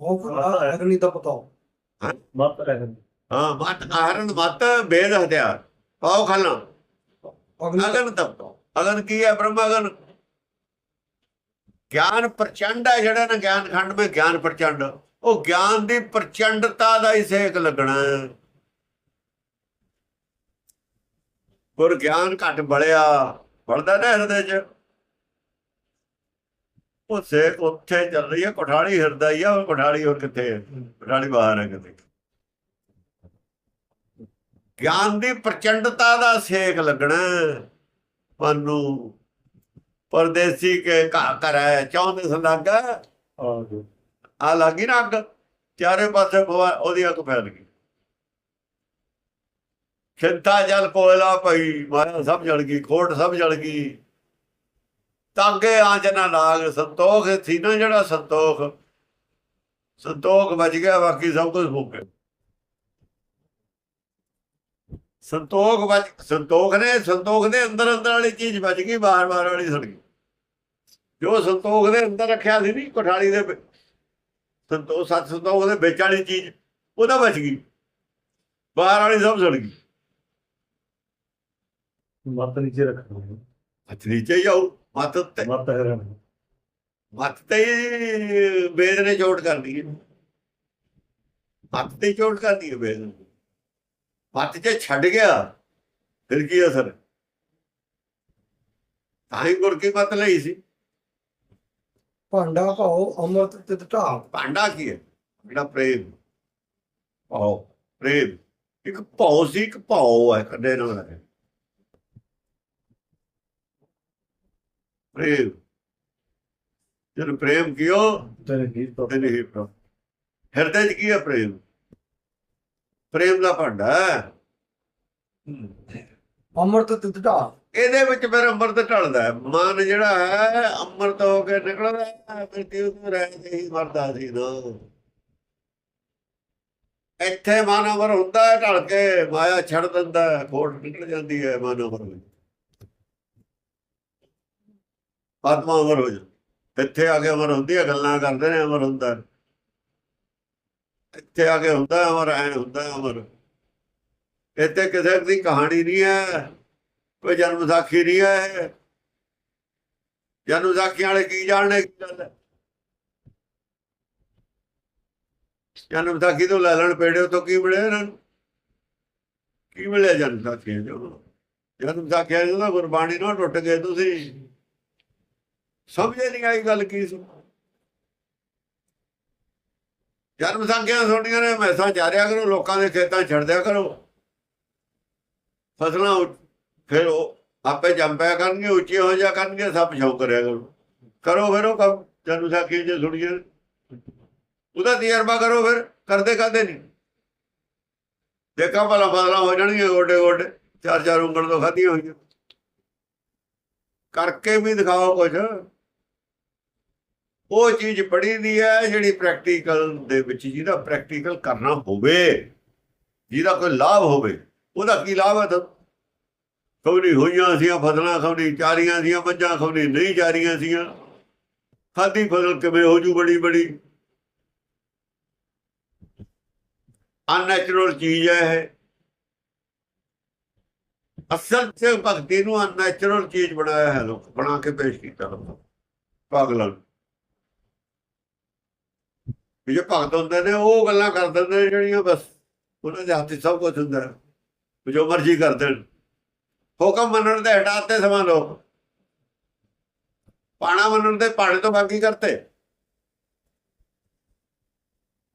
ਉਹ ਖੜਾ ਅਗਨੀ ਦਾ ਪਤਾ ਮਤ ਰਹਿਣ ਹਾਂ ਮਤ ਕਾਰਨ ਮਤ ਬੇਦ ਹਥਿਆਰ। ਪਾਉ ਖਾਣਾ। ਅਗਨੀ ਅਗਨ ਤਪ ਅਗਨ ਕੀ ਹੈ ਬ੍ਰਹਮ ਅਗਨ? ਗਿਆਨ ਪ੍ਰਚੰਡ ਹੈ ਜਿਹੜਾ ਨਾ ਗਿਆਨ ਖੰਡ ਵਿੱਚ ਗਿਆਨ ਪ੍ਰਚੰਡ। ਉਹ ਗਿਆਨ ਦੀ ਪ੍ਰਚੰਡਤਾ ਦਾ ਹੀ ਸੇਕ ਲੱਗਣਾ। ਗੁਰ ਗਿਆਨ ਘਟ ਬਲਿਆ। ਬਲਦਾ ਨਾ ਹਿਰਦੇ ਚ। ਉਹ ਸੇਕ ਉੱਥੇ ਚੱਲ ਰਹੀ ਹੈ ਕੋਠਾਲੀ ਹਿਰਦਾ ਹੀ ਆ ਉਹ ਕੋਠਾਲੀ ਹੋਰ ਕਿੱਥੇ ਹੈ ਕੋਠਾਲੀ ਬਾਹਰ ਹੈ ਕਿਤੇ। ਗਿਆਨ ਦੀ ਪ੍ਰਚੰਡਤਾ ਦਾ ਸੇਕ ਲੱਗਣਾ। ਮਨ ਨੂੰ ਪਰਦੇਸੀ ਕੇ ਘਾ ਕਰੈ ਚਾਹੁੰਦੇ ਸੰਲਾਗਾ ਆ ਲੱਗੀ ਨਾ ਅੱਗ। ਚਾਰੇ ਪਾਸੇ ਉਹਦੀ ਅੱਗ ਫੈਲ ਗਈ। ਖਿੰਤਾ ਜਲ ਕੋਇਲਾ ਪਈ ਮਾਇਆ ਸਭ ਜਲ ਗਈ ਖੋਟ ਸਭ ਜਲ ਗਈ। ਤਾਗੇ ਆਂਜਨਾ ਨਾਗ ਸੰਤੋਖ ਸੀ ਨਾ ਜਿਹੜਾ ਸੰਤੋਖ। ਸੰਤੋਖ ਬਚ ਗਿਆ ਬਾਕੀ ਸਭ ਕੁਝ ਗਿਆ। ਸੰਤੋਖ ਬਚ ਸੰਤੋਖ ਨੇ ਸੰਤੋਖ ਦੇ ਅੰਦਰ ਅੰਦਰ ਵਾਲੀ ਚੀਜ਼ ਬਚ ਗਈ ਬਾਹਰ ਬਾਹਰ ਵਾਲੀ ਸੜ ਗਈ। ਜੋ ਸੰਤੋਖ ਦੇ ਅੰਦਰ ਰੱਖਿਆ ਸੀ ਨਹੀਂ ਕੋਠਾਲੀ ਦੇ ਸੰਤੋਖ ਸਤ ਸੰਤੋਖ ਦੇ ਵਿੱਚ ਵਾਲੀ ਚੀਜ਼ ਉਹਦਾ ਬਚ ਗਈ। ਬਾਹਰ ਵਾਲੀ ਸਭ ਸੜ ਗਈ। ਮਤ ਨੀਚੇ ਰੱਖਣਾ ਹੱਥ ਨੀਚੇ ਜਾਊ। ਮੱਤ ਤੇ ਮਤ ਰਹਿਣ ਮੱਤ ਤੇ ਹੀ ਵੇਦ ਨੇ ਚੋਟ ਕਰਦੀ ਹੈ ਮੱਤ ਤੇ ਚੋਟ ਕਰਦੀ ਹੈ ਵੇਦ ਨੂੰ। ਮੱਤ ਜੇ ਛੱਡ ਗਿਆ ਫਿਰ ਕੀ ਅਸਰ? ਤਾਂ ਹੀ ਗੁਰ ਕੀ ਮਤ ਲਈ ਸੀ। ਭਾਂਡਾ ਭਾਉ ਅੰਮ੍ਰਿਤ ਤੇ ਢਾਲ ਭਾਂਡਾ ਕੀ ਹੈ? ਜਿਹੜਾ ਪ੍ਰੇਮ। ਭਾਉ ਪ੍ਰੇਮ। ਇੱਕ ਭਾਉ ਸੀ ਇੱਕ ਭਾਉ ਹੈ ਕੱਢੇ ਨਾਲ ਪ੍ਰੇਮ ਜਦ ਪ੍ਰੇਮ ਕਿਓ ਤੇਰੇ ਗੀਤ ਤੋਂ ਤੇ ਨਹੀਂ ਪ੍ਰਾ ਹਿਰਦੇ 'ਚ ਕੀ ਹੈ ਪ੍ਰੇਮ ਪ੍ਰੇਮ ਦਾ ਭਾਂਡਾ ਹੈ ਅੰਮ੍ਰਿਤ ਤੇ ਢਾਲ ਇਹਦੇ ਵਿੱਚ ਫਿਰ ਅੰਮ੍ਰਿਤ ਢਲਦਾ ਹੈ ਮਨ ਜਿਹੜਾ ਹੈ ਅੰਮ੍ਰਿਤ ਹੋ ਕੇ ਨਿਕਲਦਾ ਹੈ ਫਿਰ ਕਿਉਂ ਤੂੰ ਰਹਿ ਹੀ ਮਰਦਾ ਸੀ ਨਾ ਇੱਥੇ ਮਨ ਅਮਰ ਹੁੰਦਾ ਹੈ ਢਲ ਕੇ ਮਾਇਆ ਛੱਡ ਦਿੰਦਾ ਹੈ ਖੋਟ ਨਿਕਲ ਜਾਂਦੀ ਹੈ ਮਨ ਅਮਰ ਵਿੱਚ ਆਤਮਾ ਅਮਰ ਹੋ ਜਾਂਦੀ ਇੱਥੇ ਆ ਕੇ ਅਮਰ ਹੁੰਦੀ ਹੈ ਗੱਲਾਂ ਕਰਦੇ ਨੇ, ਅਮਰ ਹੁੰਦਾ। ਇੱਥੇ ਆ ਕੇ ਹੁੰਦਾ ਅਮਰ, ਐ ਹੁੰਦਾ ਅਮਰ। ਇੱਥੇ ਕਿਸੇ ਦੀ ਕਹਾਣੀ ਨਹੀਂ ਹੈ, ਕੋਈ ਜਨਮ ਸਾਖੀ ਨਹੀਂ ਹੈ। ਜਨਮ ਸਾਖੀਆਂ ਵਾਲੇ ਕੀ ਜਾਣਨੇ, ਕੀ ਗੱਲ ਹੈ? ਜਨਮ ਸਾਖੀ ਤੋਂ ਲੈ ਲੈਣ ਪੇੜੇ ਤੋਂ ਕੀ ਮਿਲਿਆ ਇਹਨਾਂ ਨੂੰ? ਕੀ ਮਿਲਿਆ ਜਨਮ ਸਾਖੀਆਂ ਚੋਂ? ਜਨਮ ਸਾਖੀਆਂ ਚੋਂ ਤਾਂ ਗੁਰਬਾਣੀ ਨਾਲ ਟੁੱਟ ਗਏ ਤੁਸੀਂ। ਸਮਝੇ ਨਹੀਂ ਆਈ ਗੱਲ ਕੀ ਸੀ। ਜਨਮ ਸਾਖੀਆਂ ਸੁਣੀਆਂ ਨੇ ਮੈਸਾਂ ਚਾਰਿਆ ਕਰੋ, ਲੋਕਾਂ ਦੇ ਖੇਤਾਂ 'ਚ ਛੱਡ ਦਿਆ ਕਰੋ। ਫਸਲਾਂ ਫਿਰ ਉਹ ਆਪੇ ਜੰਪਿਆ ਕਰਨਗੇ ਉੱਚੇ ਹੋ ਜਾ ਕਰਨਗੇ, ਸਭ ਸ਼ੌਕ ਕਰਿਆ ਕਰੋ। ਕਰੋ ਫਿਰ ਉਹ ਕੰਮ, ਜਨਮ ਸਾਖੀ ਜੇ ਸੁਣੀਏ ਉਹਦਾ ਤਜਰਬਾ ਕਰੋ ਫਿਰ, ਕਰਦੇ ਕਰਦੇ ਨਹੀਂ? ਦੇਖਾਂ ਭਲਾ ਫਸਲਾਂ ਹੋ ਜਾਣਗੀਆਂ, ਗੋਡੇ ਗੋਡੇ, ਚਾਰ ਚਾਰ ਉਂਗਲ ਤੋਂ ਖਾਧੀਆਂ ਹੋਈਆਂ। ਕਰਕੇ ਵੀ ਦਿਖਾਓ ਕੁਝ ਉਹ ਚੀਜ਼ ਪੜ੍ਹੀ ਦੀ ਹੈ, ਜਿਹੜੀ ਪ੍ਰੈਕਟੀਕਲ ਦੇ ਵਿੱਚ ਜਿਹਦਾ ਪ੍ਰੈਕਟੀਕਲ ਕਰਨਾ ਹੋਵੇ, ਜਿਹਦਾ ਕੋਈ ਲਾਭ ਹੋਵੇ, ਉਹਦਾ ਕੀ ਲਾਭ ਹੈ ਤਾਂ ਹੋਈਆਂ ਸੀਆਂ ਫਸਲਾਂ ਖੌਣੀ ਚਾਰੀਆਂ ਸੀਆਂ, ਮੱਝਾਂ ਖੌਣੀ ਨਹੀਂ ਚਾਰੀਆਂ ਸੀਆਂ। ਖਾਦੀ ਫਸਲ ਕਿਵੇਂ ਹੋ ਜੂ ਬੜੀ ਬੜੀ? ਅਨਨੈਚੁਰਲ ਚੀਜ਼ ਹੈ ਇਹ। ਅਸਲ ਚ ਭਗਤੀ ਨੂੰ ਅਨਨੈਚੁਰਲ ਚੀਜ਼ ਬਣਾਇਆ ਹੈ ਲੋਕ, ਬਣਾ ਕੇ ਪੇਸ਼ ਕੀਤਾ ਲੋਕ ਪਾਗਲਾਂ ਵੀ ਜੋ ਭਗਤ ਹੁੰਦੇ ਨੇ, ਉਹ ਗੱਲਾਂ ਕਰ ਦਿੰਦੇ ਨੇ ਜਿਹੜੀਆਂ ਬਸ ਉਹਨਾਂ ਦੇ ਹੱਥ 'ਚ ਸਭ ਕੁਝ ਹੁੰਦਾ। ਹੈ ਜੋ ਮਰਜ਼ੀ ਕਰ ਦੇਣ। ਹੁਕਮ ਮੰਨਣ ਦੇ ਹਟਾਤੇ ਸਮਾਂ ਲੋਕ ਪਾਣਾ ਮੰਨਣ ਦੇ ਪਾਣੇ ਤੋਂ ਬਾਕੀ ਕਰਤੇ।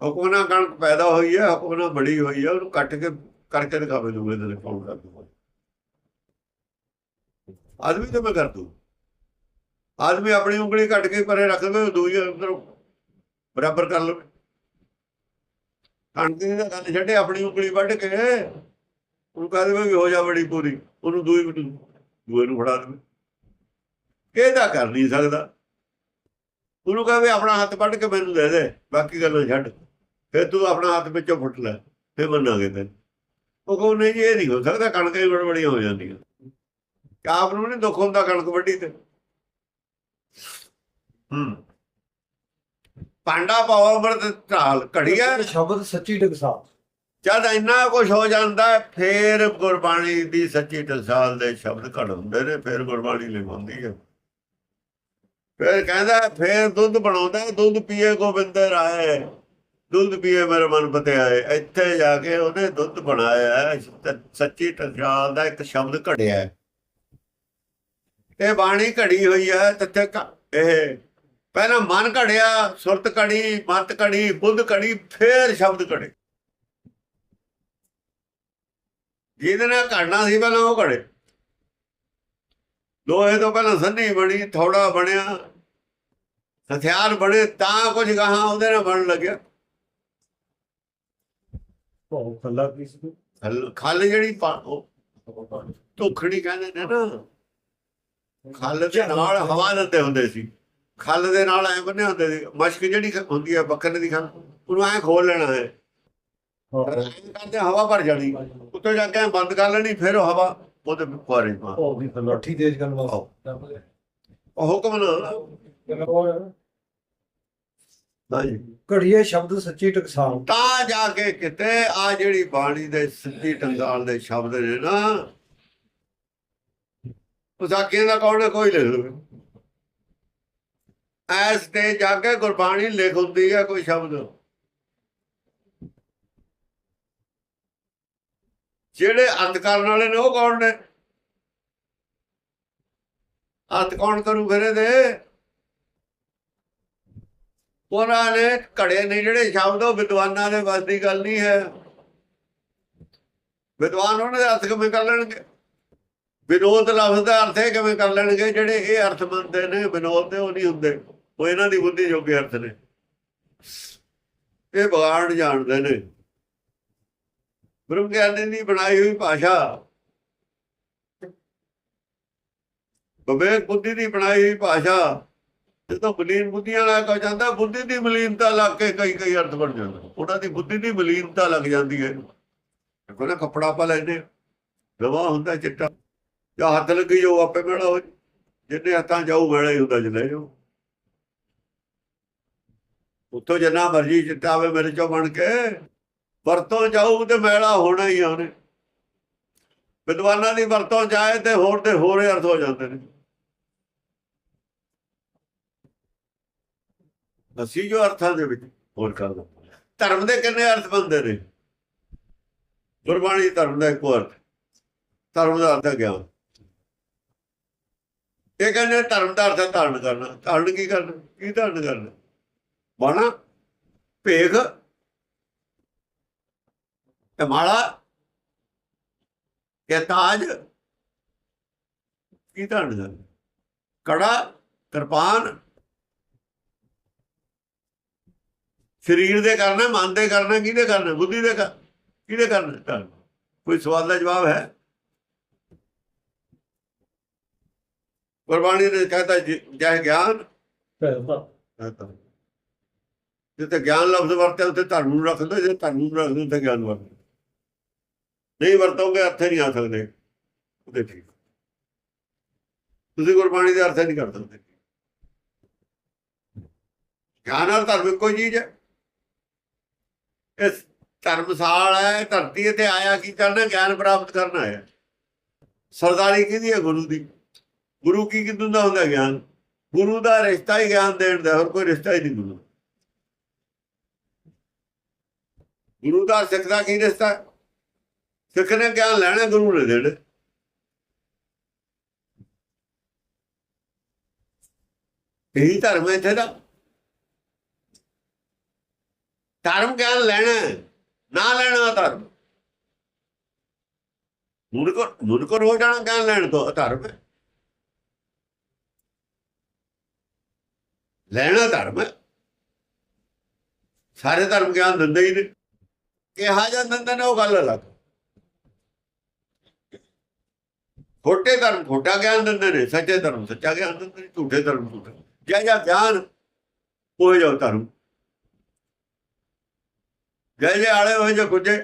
ਹੁਕਮਨਾ ਕਣਕ ਪੈਦਾ ਹੋਈ ਹੈ, ਹੁਕਮ ਨਾਲ ਬੜੀ ਹੋਈ ਹੈ, ਉਹਨੂੰ ਕੱਟ ਕੇ ਕਰਕੇ ਦਿਖਾਵੇ ਦੂਗੇ ਤੇ ਕੌਣ ਕਰ ਦੂਗਾ ਆਦਮੀ ਤਾਂ ਮੈਂ ਕਰ ਦੂੰ ਆਦਮੀ ਆਪਣੀ ਉਂਗਲੀ ਕੱਟ ਕੇ ਪਰੇ ਰੱਖ ਦੇਵੇ ਦੂਜੀ ਅੰਦਰ ਬਰਾਬਰ ਕਰ ਲਵੇ ਕਣਕ ਦੀ ਗੱਲ ਛੱਡੇ, ਆਪਣੀ ਉਂਗਲੀ ਵੱਢ ਕੇ। ਉਹਨੂੰ ਕਹਿ ਦੇਵੇ ਵੀ ਹੋ ਜਾ ਬੜੀ ਪੂਰੀ, ਉਹਨੂੰ ਦੂਈ ਦੂਏ ਨੂੰ ਫੜਾ ਦੇਵੇ। ਇਹ ਕਰ ਨਹੀਂ ਸਕਦਾ। ਉਹਨੂੰ ਕਹੇ ਆਪਣਾ ਹੱਥ ਵੱਢ ਕੇ ਮੈਨੂੰ ਦੇ ਦੇ, ਬਾਕੀ ਗੱਲਾਂ ਛੱਡ। ਫਿਰ ਤੂੰ ਆਪਣਾ ਹੱਥ ਵਿੱਚੋਂ ਫੁੱਟ ਲੈ, ਫਿਰ ਮੰਨਾਂਗੇ ਤੈਨੂੰ ਉਹ ਕਹੋ, ਨਹੀਂ ਜੀ, ਇਹ ਨਹੀਂ ਹੋ ਸਕਦਾ, ਕਣਕਾਂ ਹੀ ਬੜਬੜੀਆਂ ਹੋ ਜਾਂਦੀਆਂ। ਆਪ ਨੂੰ ਨਹੀਂ ਦੁੱਖ ਹੁੰਦਾ ਕਣਕ ਵੱਢੀ ਤੇ। ਹੂੰ। ਪਾਂਡਾ ਪਾਓ ਅੰਮ੍ਰਿਤ ਢਾਲ ਘੜੀਆ ਸ਼ਬਦ ਸੱਚੀ ਟਕਸਾ ਜਦ ਇੰਨਾ ਕੁਝ ਹੋ ਜਾਂਦਾ ਫੇਰ ਗੁਰਬਾਣੀ ਦੀ ਸੱਚੀ ਟਸਾਲ ਦੇ ਸ਼ਬਦ ਘੜ ਹੁੰਦੇ ਨੇ ਫੇਰ ਗੁਰਬਾਣੀ ਲਿਖਾਉਂਦੀ ਹੈ ਫੇਰ ਕਹਿੰਦਾ ਫੇਰ ਦੁੱਧ ਬਣਾਉਂਦਾ ਦੁੱਧ ਪੀਏ ਗੋਬਿੰਦ ਰਾਏ। ਦੁੱਧ ਪੀਏ ਮੇਰੇ ਮਨ ਪਤਿਆਏ। ਇੱਥੇ ਜਾ ਕੇ ਉਹਨੇ ਦੁੱਧ ਬਣਾਇਆ ਸੱਚੀ ਟਸਾਲ ਦਾ ਇੱਕ ਸ਼ਬਦ ਘੜਿਆ। ਇਹ ਬਾਣੀ ਘੜੀ ਹੋਈ ਹੈ ਤੱਥੇ ਇਹ ਪਹਿਲਾਂ ਮਨ ਘੜਿਆ ਸੁਰਤ ਘੜੀ ਮਤ ਘੜੀ ਬੁੱਧ ਘੜੀ ਫੇਰ ਸ਼ਬਦ ਘੜੇ। ਜਿਹਦੇ ਨਾਲ ਘੜਨਾ ਸੀ ਪਹਿਲਾਂ ਉਹ ਘੜੇ। ਲੋਹੇ ਤੋਂ ਪਹਿਲਾਂ ਸੰਨੀ ਬਣੀ ਥੋੜਾ ਬਣਿਆ। ਹਥਿਆਰ ਬਣੇ ਤਾਂ ਕੁਝ ਗਾਹਾਂ ਉਹਦੇ ਨਾਲ ਬਣਨ ਲੱਗਿਆ। ਉਹ ਖੱਲਾ ਕੀ ਸੀ? ਖੱਲ- ਜਿਹੜੀ ਧੋਖੜੀ ਕਹਿੰਦੇ ਨੇ ਨਾ। ਖੱਲ ਦੇ ਨਾਲ ਹਵਾ ਦਿੰਦੇ ਹੁੰਦੇ ਸੀ। ਖੱਲ ਦੇ ਨਾਲ ਐ ਬੰਨੇ ਹੁੰਦੇ ਸੀ। ਮਸ਼ਕ ਜਿਹੜੀ ਹੁੰਦੀ ਹੈ ਬੱਕਰੇ ਦੀ ਖੱਲ ਉਹਨੂੰ ਐ ਖੋਲ ਲੈਣਾ ਹੈ। ਕਰਦੇ ਹਵਾ ਭਰ ਜਾਣੀ। ਉੱਤੇ ਜਾ ਕੇ ਬੰਦ ਕਰ ਲੈਣੀ ਫਿਰ ਹਵਾ ਉਹਦੇ ਫੁਆਰੇ ਪਾ। ਉਹ ਵੀ ਖੱਲਾ ਲੱਠੀ ਤੇਜ ਕਰਨ ਆਹੋ। ਵਾਸਤੇ ਉਹ ਹੁਕਮ ਨਾ ਹਾਂਜੀ। ਘੜੀਏ ਸ਼ਬਦ ਸੱਚੀ ਟਕਸਾ ਤਾਂ ਜਾ ਕੇ ਕਿਤੇ ਆ ਜਿਹੜੀ ਬਾਣੀ ਦੇ ਸਿੱਧੀ ਟੰਗਾਲ ਦੇ ਸ਼ਬਦ ਨੇ ਨਾ ਉਸਾਕੀਆਂ ਦਾ ਕੌਣ ਕੋਈ ਲਿਖ ਲਵੇ। ਐਸ ਤੇ ਜਾ ਕੇ ਗੁਰਬਾਣੀ ਲਿਖ ਹੁੰਦੀ ਹੈ ਕੋਈ ਸ਼ਬਦ। ਜਿਹੜੇ ਅੰਤ ਕਰਨ ਵਾਲੇ ਨੇ ਉਹ ਕੌਣ ਨੇ? ਅੰਤ ਕੌਣ ਕਰੂ ਫਿਰ ਦੇ ਉਹਨਾਂ ਨੇ ਘੜੇ ਨੇ ਜਿਹੜੇ ਸ਼ਬਦ, ਉਹ ਵਿਦਵਾਨਾਂ ਦੇ ਵੱਸ ਦੀ ਗੱਲ ਨਹੀਂ ਹੈ। ਵਿਦਵਾਨ ਉਹਨਾਂ ਦੇ ਅਰਥ ਕਿਵੇਂ ਕਰ ਲੈਣਗੇ? ਵਿਨੋਦ ਲਫ਼ਜ਼ ਦਾ ਅਰਥ ਇਹ ਕਿਵੇਂ ਕਰ ਲੈਣਗੇ? ਜਿਹੜੇ ਇਹ ਅਰਥ ਮੰਨਦੇ ਨੇ, ਵਿਨੋਦ ਦੇ ਉਹ ਨਹੀਂ ਹੁੰਦੇ। ਉਹ ਇਹਨਾਂ ਦੀ ਬੁੱਧੀ ਜੋਗੇ ਅਰਥ ਨੇ। ਇਹ ਬਗਾੜ ਜਾਣਦੇ ਨੇ। ਬ੍ਰਹਮ ਗਿਆਨੀ ਦੀ ਬਣਾਈ ਹੋਈ ਭਾਸ਼ਾ। ਵਿਵੇਕ ਬੁੱਧੀ ਦੀ ਬਣਾਈ ਹੋਈ ਭਾਸ਼ਾ। ਜਦੋਂ ਮਲੀਨ ਬੁੱਧੀਆਂ ਨਾਲ ਹੋ ਜਾਂਦਾ, ਬੁੱਧੀ ਦੀ ਮਲੀਨਤਾ ਲੱਗ ਕੇ ਕਈ ਕਈ ਅਰਥ ਬਣ ਜਾਂਦੇ ਉਹਨਾਂ ਦੀ ਬੁੱਧੀ ਦੀ ਮਲੀਨਤਾ ਲੱਗ ਜਾਂਦੀ ਹੈ। ਕੋਈ ਨਾ, ਕੱਪੜਾ ਆਪਾਂ ਲੈਂਦੇ ਦਵਾ ਹੁੰਦਾ ਚਿੱਟਾ। ਜਾਂ ਹੱਥ ਲੱਗੀ ਜੋ ਆਪੇ ਮੇਲਾ ਹੋ ਜਾਏ। ਜਿੰਨੇ ਹੱਥਾਂ ਜਾਊ ਮੇਲਾ ਹੀ ਹੁੰਦਾ ਜਲੇ ਜੋ ਉੱਥੋਂ ਜਿੰਨਾ ਮਰਜ਼ੀ ਚਿੱਟਾ ਆਵੇ ਮੇਰੇ ਚੋਂ ਬਣ ਕੇ, ਵਰਤੋਂ ਜਾਊ ਤੇ ਮੇਲਾ ਹੋਣਾ ਹੀ ਆ ਉਹਨੇ। ਵਿਦਵਾਨਾਂ ਦੀ ਵਰਤੋਂ ਜਾਏ ਤੇ ਹੋਰ ਤੇ ਹੋਰ ਅਰਥ ਹੋ ਜਾਂਦੇ ਨੇ। ਅਸੀਂ ਜੋ ਅਰਥਾਂ ਦੇ ਵਿੱਚ ਹੋਰ ਕਰਦਾ ਧਰਮ ਦੇ ਕਿੰਨੇ ਅਰਥ ਬੰਦੇ ਨੇ? ਗੁਰਬਾਣੀ ਧਰਮ ਦਾ ਇੱਕ ਅਰਥ। ਧਰਮ ਦਾ ਅਰਥ ਗਿਆਨ। ਇਹ ਕਹਿੰਦੇ ਧਰਮ ਦਾ ਅਰਥ ਧਾਰਨ ਕਰਨਾ। ਧਾਰਨ ਕੀ ਕਰਨਾ? ਕੀ ਧਾਰਨ ਕਰਨਾ? ਤੇ ਤਾਜ ਕੀ ਧਾਰਨ ਕਰਨਾ ਕੜਾ ਕਿਰਪਾਨ ਸਰੀਰ ਦੇ ਕਰਨਾ ਮਨ ਦੇ ਕਰਨਾ ਕਿਹਦੇ ਕਰਨਾ ਬੁੱਧੀ ਦੇ ਕਿਹਦੇ ਕਰਨਾ? ਕੋਈ ਸਵਾਲ ਦਾ ਜਵਾਬ ਹੈ? ਗੁਰਬਾਣੀ ਨੇ ਕਹਤਾ ਜੈ ਗਿਆਨ। ਜਿੱਥੇ ਗਿਆਨ ਲਫ਼ਜ਼ ਵਰਤਿਆ, ਉੱਥੇ ਧਰਮ ਨੂੰ ਰੱਖ ਦੋ ਜੇ ਧਰਮ ਨੂੰ ਰੱਖਦੇ, ਉੱਥੇ ਗਿਆਨ ਵਰਤ ਨਹੀਂ ਵਰਤੋਗੇ ਅਰਥੇ ਨਹੀਂ ਆ ਸਕਦੇ। ਉਹਦੇ ਠੀਕ। ਤੁਸੀਂ ਗੁਰਬਾਣੀ ਦੇ ਅਰਥ ਨਹੀਂ ਕਰ ਸਕਦੇ। ਗਿਆਨ ਨਾਲ ਧਰਮ ਇੱਕੋ ਹੀ ਚੀਜ਼ ਹੈ। ਇਸ ਧਰਮਸਾਲ ਹੈ ਧਰਤੀ ਤੇ ਆਇਆ, ਕੀ ਕਰਨਾ, ਗਿਆਨ ਪ੍ਰਾਪਤ ਕਰਨਾ ਆਇਆ। ਸਰਦਾਰੀ ਕਿਹਦੀ ਹੈ? ਗੁਰੂ ਦੀ। ਗੁਰੂ ਕੀ ਕਿਦੋਂ ਦਾ ਹੁੰਦਾ ਗਿਆਨ? ਗੁਰੂ ਦਾ ਰਿਸ਼ਤਾ ਹੀ ਗਿਆਨ ਦੇਣ ਦਾ, ਹੋਰ ਕੋਈ ਰਿਸ਼ਤਾ ਹੀ ਨਹੀਂ ਗੁਰੂ ਦਾ। ਗੁਰੂ ਦਾ ਸਿੱਖ ਦਾ ਕੀ ਰਿਸ਼ਤਾ? ਸਿੱਖ ਨੇ ਗਿਆਨ ਲੈਣਾ ਗੁਰੂ ਨੇ ਦੇਣਾ। ਇਹੀ ਧਰਮ ਹੈ ਇੱਥੇ ਦਾ। ਧਰਮ ਗਿਆਨ ਲੈਣਾ ਨਾ ਲੈਣਾ ਧਰਮ। ਮੁਰਕਰ ਮੁਰਕਰ ਹੋ ਜਾਣਾ ਗਿਆਨ ਲੈਣ ਤੋਂ ਧਰਮ ਹੈ। ਲੈਣਾ ਧਰਮ ਸਾਰੇ ਧਰਮ ਗਿਆਨ ਦਿੰਦੇ ਹੀ ਨੇ। ਕਿਹਾ ਜਾਂ ਦਿੰਦੇ ਨੇ ਉਹ ਗੱਲ ਅਲੱਗ। ਖੋਟੇ ਧਰਮ ਖੋਟਾ ਗਿਆਨ ਦਿੰਦੇ ਨੇ ਸੱਚੇ ਧਰਮ ਸੱਚਾ ਗਿਆਨ ਦਿੰਦੇ ਨੇ ਝੂਠੇ ਧਰਮ ਝੂਠਾ ਜਿਹਾ ਜਿਹਾ ਗਿਆਨ ਉਹ ਜਿਹਾ ਧਰਮ। ਜੈ ਜੈ ਆਲੇ ਹੋਏ ਜੋ ਕੁਝੇ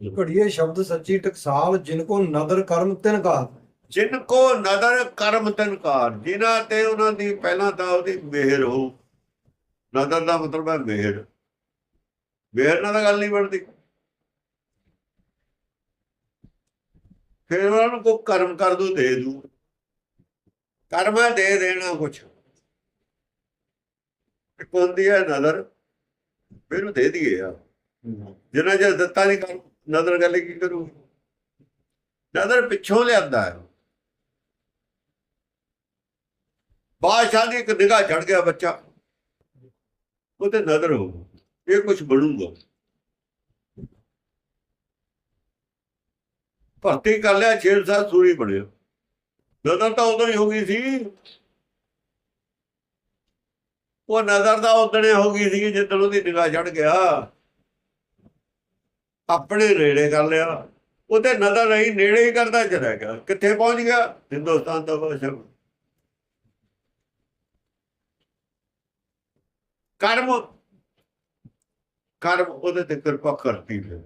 ਘੜੀਏ ਸ਼ਬਦ ਸੱਚੀ ਟਕਸਾਲ ਜਿਨ ਕੋ ਨਦਰ ਕਰਮ ਤਿਨ ਕਾ ਜਿਨ ਕੋ ਨਦਰ ਕਰਮ ਤਨਕਾਰ ਜਿਨ੍ਹਾਂ ਤੇ ਉਹਨਾਂ ਦੀ ਪਹਿਲਾਂ ਤਾਂ ਉਹਦੀ ਮਿਹਰ ਹੋ ਨਦਰ ਦਾ ਮਤਲਬ ਹੈ ਮਿਹਰ ਮਿਹਰ ਨਾਲ ਗੱਲ ਨਹੀਂ ਬਣਦੀ। ਫਿਰ ਉਹਨਾਂ ਨੂੰ ਕੋ ਕਰਮ ਕਰ ਦੂ, ਦੇ ਦੂ। ਕਰਮ ਹੈ ਦੇ ਦੇਣਾ ਕੁਛ। ਇੱਕ ਹੁੰਦੀ ਹੈ ਨਦਰ, ਫਿਰ ਦੇ ਦਈਏ ਆ। ਜਿੰਨਾ ਚਿਰ ਦਿੱਤਾ ਨਹੀਂ ਕਰ ਨਦਰ ਗੱਲ ਕੀ ਕਰੂ? ਨਦਰ ਪਿੱਛੋਂ ਲਿਆਂਦਾ ਹੈ। ਬਾਦਸ਼ਾਹ ਦੀ ਇੱਕ ਨਿਗਾਹ ਚੜ ਗਿਆ ਬੱਚਾ। ਉਹ ਤੇ ਨਦਰ ਹੋ ਇਹ ਕੁਝ ਬਣੂਗਾ। ਭਰਤੀ ਕਰ ਲਿਆ ਛੇਰ ਸਾਹਿਬ ਸੂਰੀ ਬਣਿਆ। ਨਦਰ ਤਾਂ ਉਦੋਂ ਹੀ ਹੋ ਗਈ ਸੀ। ਉਹ ਨਜ਼ਰ ਦਾ ਉਦਣੇ ਹੋ ਗਈ ਸੀ, ਜਿੱਦਣ ਉਹਦੀ ਨਿਗਾਹ ਚੜ ਗਿਆ। ਆਪਣੇ ਨੇੜੇ ਕਰ ਲਿਆ। ਉਹਦੇ ਨਜ਼ਰ ਨਹੀਂ ਨੇੜੇ ਹੀ ਕਰਦਾ ਚਲਾ ਗਿਆ। ਕਿੱਥੇ ਪਹੁੰਚ ਗਿਆ? ਹਿੰਦੁਸਤਾਨ ਦਾ ਬਾਦਸ਼ਾਹ ਕਰਮ ਕਰਮ ਉਹਦੇ ਤੇ ਕਿਰਪਾ ਕਰਤੀ ਫਿਰ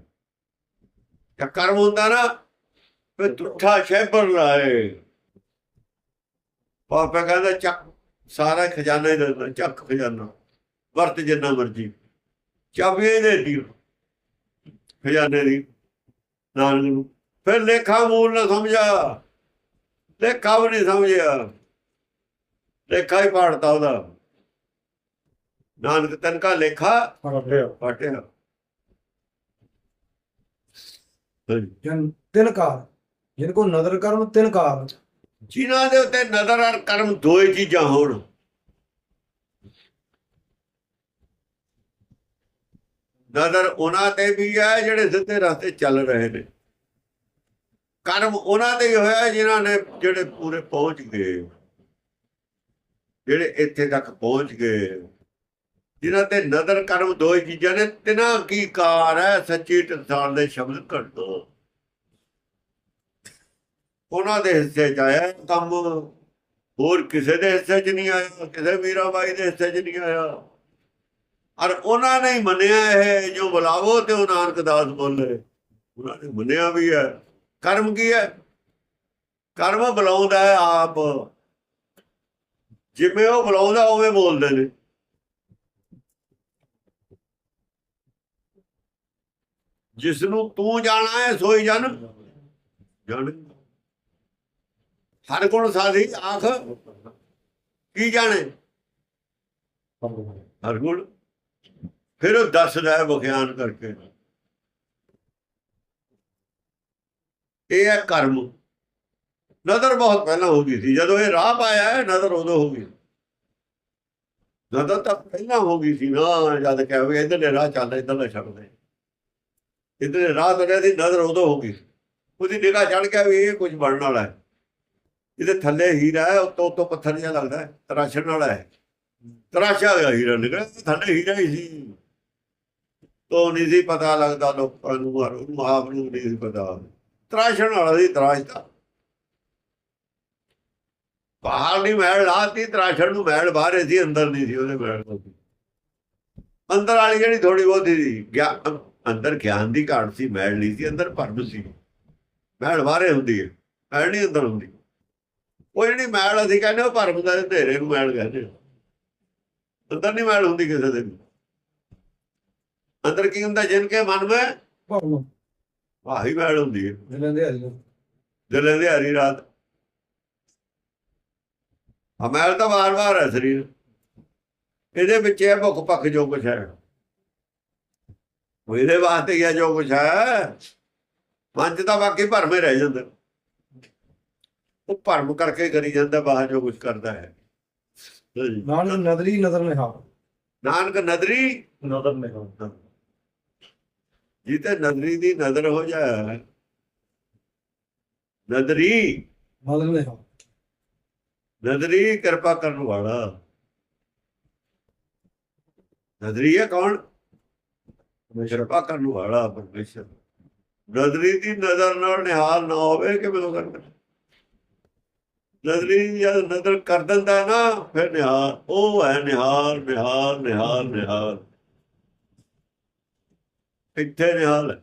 ਜਾਂ ਕਰਮ ਹੁੰਦਾ ਨਾ ਫਿਰ ਤੁਠਾ ਸ਼ੈਬਰ ਲਾਏ ਪਾਪਾ ਕਹਿੰਦਾ, ਚੱਕ ਸਾਰਾ ਖਜ਼ਾਨਾ ਹੀ ਦੇ ਚੱਕ ਖਜ਼ਾਨਾ, ਵਰਤ ਜਿੰਨਾ ਮਰਜ਼ੀ। ਚਾਬੀਆਂ ਦੇ ਦੀ ਖਜ਼ਾਨੇ ਦੀ, ਨਾਨਕ ਨੂੰ। ਫਿਰ ਲੇਖਾ ਮੂਲ ਨਾ ਸਮਝਾ ਲੇਖਾ ਵੀ ਨਹੀਂ ਸਮਝਿਆ। ਲੇਖਾ ਹੀ ਪਾੜਤਾ ਉਹਦਾ। ਨਾਨਕ ਤਨ ਕਾ ਲੇਖਾ ਫੜਿਆ ਪਾਟਿਆ ਜਨ ਤਿਨਕਾਰ ਜਿਨ ਕੋ ਨਦਰ ਕਰਮ ਤਿਨਕਾਰ ਜਿਨ੍ਹਾਂ ਦੇ ਉੱਤੇ ਨਜ਼ਰ ਔਰ ਕਰਮ ਦੋਏ ਚੀਜ਼ਾਂ ਹੋਣ। ਨਜ਼ਰ ਉਹਨਾਂ ਤੇ ਵੀ ਹੈ ਜਿਹੜੇ ਸਿੱਧੇ ਰਸਤੇ ਚੱਲ ਰਹੇ ਨੇ। ਕਰਮ ਉਹਨਾਂ ਤੇ ਹੀ ਹੋਇਆ ਜਿਨ੍ਹਾਂ ਨੇ ਜਿਹੜੇ ਪੂਰੇ ਪਹੁੰਚ ਗਏ। ਜਿਹੜੇ ਇੱਥੇ ਤੱਕ ਪਹੁੰਚ ਗਏ। ਜਿਨ੍ਹਾਂ ਤੇ ਨਜ਼ਰ ਕਰਮ ਦੋਏ ਚੀਜ਼ਾਂ ਨੇ, ਤਿਨਾਂ ਕੀ ਕਾਰ ਹੈ? ਸੱਚੀ ਟਕਸਾਲ ਦੇ ਸ਼ਬਦ ਘਟੋ ਉਹਨਾਂ ਦੇ ਹਿੱਸੇ ਚ ਆਇਆ ਕੰਮ। ਹੋਰ ਕਿਸੇ ਦੇ ਹਿੱਸੇ ਚ ਨਹੀਂ ਆਇਆ, ਕਿਸੇ ਮੀਰਾਬਾਈ ਦੇ ਹਿੱਸੇ ਚ ਨਹੀਂ ਆਇਆ। ਔਰ ਉਹਨਾਂ ਨੇ ਹੀ ਮੰਨਿਆ ਇਹ, ਜੋ ਬੁਲਾਵੋ ਤੇ ਉਹ ਨਾਨਕ ਦਾਸ ਬੋਲੇ। ਉਹਨਾਂ ਨੇ ਮੰਨਿਆ ਵੀ ਹੈ। ਕਰਮ ਕੀ ਹੈ? ਕਰਮ ਬੁਲਾਉਂਦਾ ਹੈ ਆਪ। ਜਿਵੇਂ ਉਹ ਬੁਲਾਉਂਦਾ, ਉਵੇਂ ਬੋਲਦੇ ਨੇ। ਜਿਸ ਨੂੰ ਤੂੰ ਜਾਣਾ ਹੈ, ਸੋਈ ਜਨ। ਜਨ। ਹਰ ਗੁਣ ਸਾਧੀ, ਆਖ, ਕੀ ਜਾਣੇ? ਹਰ ਗੁਣ। ਫਿਰ ਉਹ ਦੱਸਦਾ ਹੈ ਵਿਖਿਆਨ ਕਰਕੇ। ਇਹ ਹੈ ਕਰਮ। ਨਜ਼ਰ ਬਹੁਤ ਪਹਿਲਾਂ ਹੋ ਗਈ ਸੀ। ਜਦੋਂ ਇਹ ਰਾਹ ਪਾਇਆ ਹੈ ਨਜ਼ਰ ਉਦੋਂ ਹੋ ਗਈ। ਨਦਰ ਤਾਂ ਪਹਿਲਾਂ ਹੋ ਗਈ ਸੀ ਨਾ, ਜਦ ਕਹਿ ਵੀ ਇਧਰਲੇ ਰਾਹ ਚੱਲ, ਇਧਰਲੇ ਛੱਡ ਦੇ। ਇਧਰਲੇ ਰਾਹ ਤੋਂ ਦੀ ਨਜ਼ਰ ਉਦੋਂ ਹੋ ਗਈ। ਉਹਦੀ ਨਿਗਾਹ ਚੜ ਗਿਆ ਵੀ ਇਹ ਕੁਝ ਬਣਨ ਵਾਲਾ ਹੈ। ਇਹਦੇ ਥੱਲੇ ਹੀਰਾ ਹੈ, ਉੱਤੋਂ ਉੱਤੋਂ ਪੱਥਰ ਜਿਹਾ ਲੱਗਦਾ ਹੈ, ਤਰਾਸ਼ਣ ਵਾਲਾ ਹੈ। ਤਰਾਸ਼ਿਆ ਹੋਇਆ ਹੀਰਾ ਨਿਕਲਿਆ ਥੱਲੇ ਹੀਰਾ ਹੀ ਸੀ। ਤੋਂ ਨਹੀਂ ਸੀ ਪਤਾ ਲੱਗਦਾ ਲੋਕਾਂ ਨੂੰ, ਹਰ ਮਹਾਪ ਨੂੰ ਨਹੀਂ ਸੀ ਪਤਾ। ਤਰਾਸ਼ਣ ਵਾਲਾ ਸੀ ਤਰਾਸ਼ਦਾ ਬਾਹਰ ਨਹੀਂ ਮਹਿਲ ਲਾਤੀ ਤਰਾਸ਼ਣ ਨੂੰ ਮਹਿਲ, ਬਾਹਰ ਸੀ, ਅੰਦਰ ਨਹੀਂ ਸੀ ਉਹਦੇ ਮਹਿਲ। ਅੰਦਰ ਵਾਲੀ ਜਿਹੜੀ ਥੋੜੀ ਬਹੁਤੀ ਸੀ, ਗਿਆ ਅੰਦਰ ਗਿਆਨ ਦੀ ਘਾਟ ਸੀ ਮਹਿਲ ਨਹੀਂ ਸੀ ਅੰਦਰ ਭਰਮ ਸੀ। ਮਹਿਲ ਬਾਹਰੇ ਹੁੰਦੀ ਹੈ ਮਹਿਲ ਨਹੀਂ ਅੰਦਰ ਹੁੰਦੀ। ਉਹ ਜਿਹੜੀ ਮੈਲ ਅਸੀਂ ਕਹਿੰਦੇ ਉਹ ਭਰਮ ਦਾ ਧੇਰੇ ਨੂੰ ਮੈਲ ਕਹਿੰਦੇ। ਅੰਦਰ ਨਹੀਂ ਮੈਲ ਹੁੰਦੀ ਕਿਸੇ ਦੇ ਅੰਦਰ ਕੀ ਹੁੰਦਾ ਜਿਨ ਕੇ ਮਨ ਵਿੱਚ ਭਰਮ ਆਹੀ ਮੈਲ ਹੁੰਦੀ ਹੈ। ਦਿਲਾਂ ਦੇ ਹਰੀ ਦਿਲ ਦੇ ਹਰੀ ਰਾਤ। ਆ ਮੈਲ ਤਾਂ ਵਾਰ-ਵਾਰ ਹੈ ਸਰੀਰ। ਇਹਦੇ ਵਿੱਚ ਇਹ ਭੁੱਖ ਭੱਖ ਜੋ ਕੁਛ ਹੈ। ਇਹਦੇ ਵਾਸਤੇ ਹੀ ਹੈ ਜੋ ਕੁਛ ਹੈ। ਮਨ 'ਚ ਤਾਂ ਬਾਕੀ ਭਰਮੇ ਰਹਿ ਜਾਂਦੇ। ਉਹ ਭਰਮ ਕਰਕੇ ਕਰੀ ਜਾਂਦਾ ਬਾਹਰ ਜੋ ਕੁਝ ਕਰਦਾ ਹੈ। ਨਾਨਕ ਨਦਰੀ ਨਦਰ ਨਿਹਾਰ ਨਾਨਕ ਨਦਰੀ ਨਜ਼ਰ ਨਹੀਂ ਹੁੰਦਾ ਜਿੱਤੇ ਨਦਰੀ ਦੀ ਨਜ਼ਰ ਹੋ ਜਾਏ ਨਦਰੀ। ਨਦਰ ਨਿਹਾਰ ਨਦਰੀ ਕਿਰਪਾ ਕਰਨ ਵਾਲਾ। ਨਦਰੀ ਹੈ ਕੌਣ? ਕਿਰਪਾ ਕਰਨ ਵਾਲਾ ਪਰਮੇਸ਼ਰ। ਨਦਰੀ ਦੀ ਨਜ਼ਰ ਨਾਲ ਨਿਹਾਲ ਨਾ ਹੋਵੇ ਕਿ ਮੈਨੂੰ ਕਰਨਾ ਨਦਰੀ ਜਦ ਨਜ਼ਰ ਕਰ ਦਿੰਦਾ ਨਾ, ਫਿਰ ਨਿਹਾਲ, ਉਹ ਹੈ ਨਿਹਾਲ ਨਿਹਾਲ ਨਿਹਾਲ ਨਿਹਾਲ। ਇੱਥੇ ਨਿਹਾਲ ਹੈ।